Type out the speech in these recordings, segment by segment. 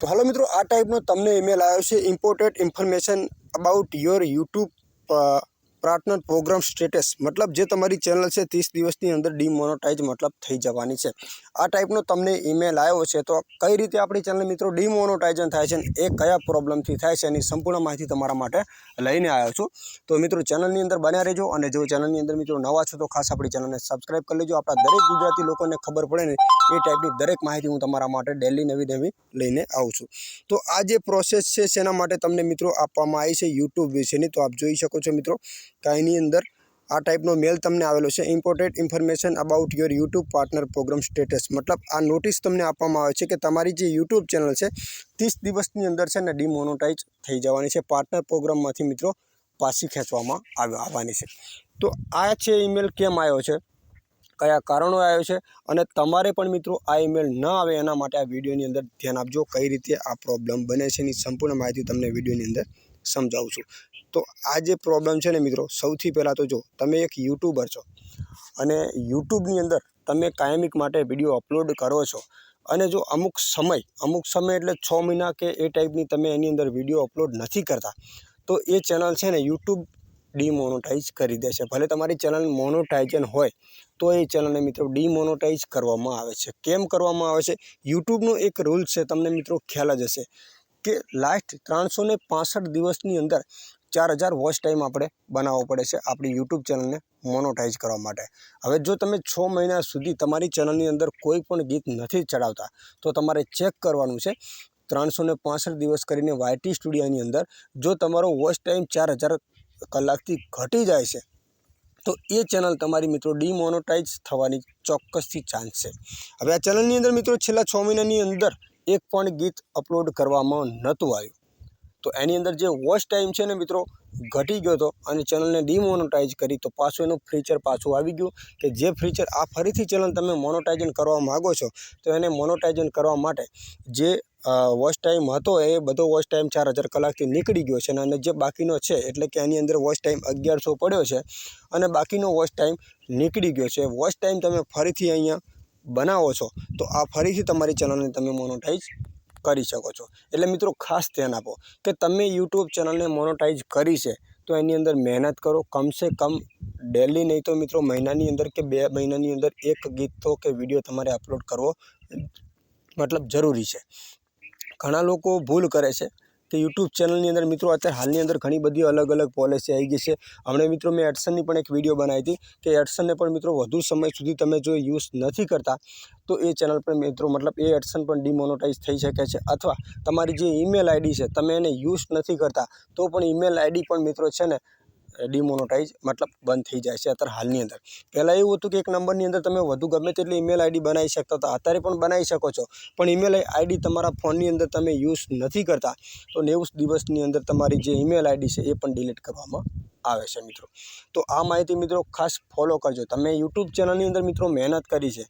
તો હાલો મિત્રો આ ટાઈપનો તમને ઈમેલ આવ્યો છે imported information about your YouTube partner program status, મતલબ જે તમારી ચેનલ છે, ત્રીસ દિવસની અંદર ડીમોનોટાઇઝ મતલબ થઈ જવાની છે. આ ટાઈપનો તમને ઈમેલ આવ્યો છે, તો કઈ રીતે આપણી ચેનલ મિત્રો ડીમોનોટાઇઝન થાય છે એ કયા પ્રોબ્લેમથી થાય છે એની સંપૂર્ણ માહિતી તમારા માટે લઈને આવ્યો છું. તો મિત્રો ચેનલની અંદર બન્યા રહેજો અને જો ચેનલની અંદર મિત્રો નવા છો તો ખાસ આપણી ચેનલને સબસ્ક્રાઈબ કરી લેજો. આપણા દરેક ગુજરાતી લોકોને ખબર પડે ને એ ટાઈપની દરેક માહિતી હું તમારા માટે ડેલી નવી નવી લઈને આવું છું. તો આ જે પ્રોસેસ છે, શેના માટે તમને મિત્રો આપવામાં આવી છે, યુટ્યુબ વિશેની, તો આપ જોઈ શકો છો મિત્રો. કે એની અંદર આ ટાઈપનો મેલ તમને આવેલો છે. Imported information about your YouTube partner program status મતલબ આ નોટિસ તમને આપવામાં આવે છે કે તમારી જે યુટ્યુબ ચેનલ છે, ત્રીસ દિવસની અંદર છે ને ડિમોનોટાઈઝ થઈ જવાની છે. પાર્ટનર પ્રોગ્રામમાંથી મિત્રો પાછી ખેંચવામાં આવ- આવવાની છે. તો આ છે ઈમેલ કેમ આવ્યો છે? કયા કારણો આવ્યો છે? અને તમારે પણ મિત્રો આ ઈમેલ ન આવે એના માટે આ વિડીયોની અંદર ધ્યાન આપજો. કઈ રીતે આ પ્રોબ્લેમ બને છે એની સંપૂર્ણ માહિતી તમને વિડીયોની અંદર સમજાવું છું. તો આ જે પ્રોબ્લેમ છે ને મિત્રો, સૌથી પહેલાં તો જો, તમે એક યુટ્યુબર છો અને યુટ્યુબની અંદર તમે કાયમિક માટે વીડિયો અપલોડ કરો છો અને જો અમુક સમય અમુક સમય એટલે છ મહિના કે એ ટાઈપની તમે એની અંદર વીડિયો અપલોડ નથી કરતા, તો એ ચેનલ છે ને યુટ્યુબ ડીમોનોટાઈઝ કરી દેશે. ભલે તમારી ચેનલ મોનોટાઇઝન હોય, તો એ ચેનલને મિત્રો ડીમોનોટાઈઝ કરવામાં આવે છે. કેમ કરવામાં આવે છે? યુટ્યુબનો એક રૂલ છે, તમને મિત્રો ખ્યાલ જ હશે કે લાસ્ટ ત્રણસો ને દિવસની અંદર ચાર હજાર વોચ ટાઈમ આપણે બનાવવો પડે છે આપણી યુટ્યુબ ચેનલને મોનોટાઈઝ કરવા માટે. હવે જો તમે છ મહિના સુધી તમારી ચેનલની અંદર કોઈ પણ ગીત નથી ચડાવતા, તો તમારે ચેક કરવાનું છે ત્રણસો ને દિવસ કરીને વાયટી સ્ટુડિયોની અંદર. જો તમારો વોચ ટાઈમ ચાર હજાર કલાકથી ઘટી જાય છે, તો એ ચેનલ તમારી મિત્રો ડીમોનોટાઈઝ થવાની ચોક્કસથી ચાન્સ છે. હવે આ ચેનલની અંદર મિત્રો છેલ્લા છ મહિનાની અંદર એક પણ ગીત અપલોડ કરવામાં નહોતું આવ્યું. તો એની અંદર જે વોચ ટાઈમ છે ને મિત્રો, ઘટી ગયો હતો અને ચેનલને ડીમોનોટાઈઝ કરી, તો પાછું એનું ફીચર પાછું આવી ગયું કે જે ફીચર આ ફરીથી ચેનલ તમે મોનોટાઇઝન કરવા માગો છો, તો એને મોનોટાઇઝન કરવા માટે જે વોચ ટાઈમ હતો એ બધો વોચ ટાઈમ ચાર હજાર કલાકથી નીકળી ગયો છે અને જે બાકીનો છે, એટલે કે એની અંદર વોચ ટાઈમ અગિયારસો પડ્યો છે અને બાકીનો વોચ ટાઈમ નીકળી ગયો છે. વોચ ટાઈમ તમે ફરીથી અહીંયા બનાવો છો, તો આ ફરીથી તમારી ચેનલને તમે મોનોટાઇઝ કરી શકો છો. એટલે મિત્રો ખાસ ધ્યાન આપો કે તમે યુટ્યુબ ચેનલને મોનોટાઈઝ કરી છે, તો એની અંદર મહેનત કરો. કમસે કમ ડેલી નહીં તો મિત્રો મહિનાની અંદર કે બે મહિનાની અંદર એક ગીત તો કે વીડિયો તમારે અપલોડ કરવો, મતલબ જરૂરી છે. ઘણા લોકો ભૂલ કરે છે કે યુટ્યુબ ચેનલની અંદર મિત્રો અત્યારે હાલની અંદર ઘણી બધી અલગ અલગ પોલિસી આવી ગઈ છે. હમણાં મિત્રો મેં એડસનની પણ એક વીડિયો બનાવી હતી કે એડસનને પણ મિત્રો વધુ સમય સુધી તમે જો યુઝ નથી કરતા, તો એ ચેનલ પર મિત્રો મતલબ એ એડસન પણ ડિમોનોટાઈઝ થઈ શકે છે. અથવા તમારી જે ઈમેલ આઈડી છે, તમે એને યુઝ નથી કરતા, તો પણ ઈમેલ આઈડી પણ મિત્રો છે ને ડિમોનોટાઇઝ મતલબ બંધ થઈ જાય છે અત્યારે હાલની અંદર. પહેલાં એવું હતું કે એક નંબરની અંદર તમે વધુ ગમે તેટલી ઈમેલ આઈડી બનાવી શકતા હતા. અત્યારે પણ બનાવી શકો છો. પણ ઈમેલ આઈડી તમારા ફોનની અંદર તમે યુઝ નથી કરતા. તો નેવું દિવસની અંદર તમારી જે ઈમેલ આઈડી છે એ પણ ડિલીટ કરવામાં આવે છે મિત્રો. તો આ માહિતી મિત્રો ખાસ ફોલો કરજો. તમે યુટ્યુબ ચેનલની અંદર મિત્રો મહેનત કરી છે.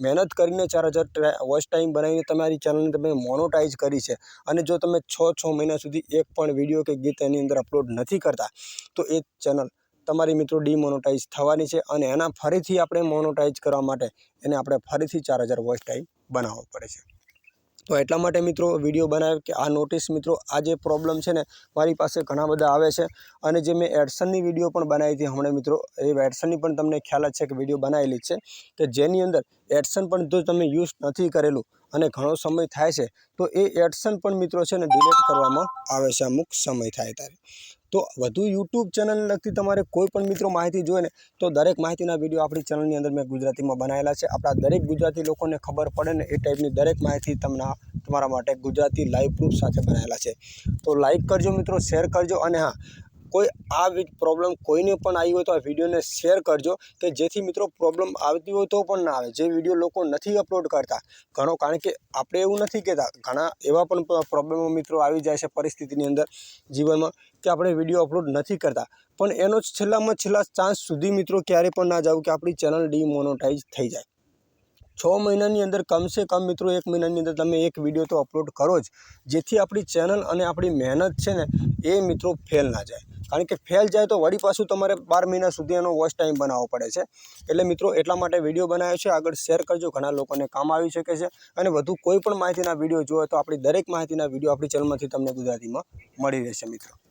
મહેનત કરીને ચાર હજાર વોચ ટાઈમ બનાવીને તમારી ચેનલને તમે મોનોટાઈઝ કરી છે. અને જો તમે છ છ મહિના સુધી એક પણ વીડિયો કે ગીત એની અંદર અપલોડ નથી કરતા, તો એ ચેનલ તમારી મિત્રો ડીમોનોટાઈઝ થવાની છે અને એના ફરીથી આપણે મોનોટાઈઝ કરવા માટે એને આપણે ફરીથી ચાર હજાર વોચ ટાઈમ બનાવવો પડે છે. તો એટલા માટે મિત્રો વીડિયો બનાવ્યો કે આ નોટિસ મિત્રો, આ જે પ્રોબ્લેમ છે ને, મારી પાસે ઘણા બધા આવે છે. અને જે મેં એડસનની વીડિયો પણ બનાવી હતી હમણાં મિત્રો, એ એડસનની પણ તમને ખ્યાલ જ છે કે વીડિયો બનાવેલી છે. કે જેની અંદર એડસન પણ જો તમે યુઝ નથી કરેલું અને ઘણો સમય થાય છે, તો એ એડસન પણ મિત્રો છે ને ડિલીટ કરવામાં આવે છે, અમુક સમય થાય ત્યારે. તો વધુ યુટ્યુબ ચેનલ લગતી તમારે કોઈ પણ મિત્રો માહિતી જોઈએ ને તો દરેક માહિતીના વીડિયો આપણી ચેનલની અંદર મેં ગુજરાતીમાં બનાવેલા છે. આપણા દરેક ગુજરાતી લોકોને ખબર પડે ને એ ટાઈપની દરેક માહિતી તમને તમારા માટે ગુજરાતી લાઈવ પ્રૂફ સાથે બનાવેલા છે. તો લાઈક કરજો મિત્રો શેર કરજો અને હા કોઈ આ પ્રોબ્લેમ કોઈને પણ આવી હોય તો આ વિડીયોને શેર કરજો કે જેથી મિત્રો પ્રોબ્લેમ આવતી હોય તો પણ ના આવે. જે વીડિયો લોકો નથી અપલોડ કરતા, ઘણો કારણ કે આપણે એવું નથી કહેતા. ઘણા એવા પણ પ્રોબ્લેમો મિત્રો આવી જાય છે પરિસ્થિતિની અંદર જીવનમાં કે આપણે વીડિયો અપલોડ નથી કરતા. પણ એનો છેલ્લામાં છેલ્લા ચાન્સ સુધી મિત્રો ક્યારે પણ ના જાવ કે આપણી ચેનલ ડીમોનોટાઈઝ થઈ જાય. છ મહિનાની અંદર કમસે કમ મિત્રો એક મહિનાની અંદર તમે એક વીડિયો તો અપલોડ કરો જ. જેથી આપણી ચેનલ અને આપણી મહેનત છે ને એ મિત્રો ફેલ ના જાય. કારણ કે ફેલ જાય તો વળી પાછું તમારે બાર મહિના સુધી એનો વોચ ટાઈમ બનાવવો પડે છે. એટલે મિત્રો, એટલા માટે વીડિયો બનાવ્યો છે. આગળ શેર કરજો. ઘણા લોકોને કામ આવી શકે છે. અને વધુ કોઈ પણ માહિતીના વીડિયો જોવે તો આપણી દરેક માહિતીના વીડિયો આપણી ચેનલમાંથી તમને ગુજરાતીમાં મળી રહેશે, મિત્રો.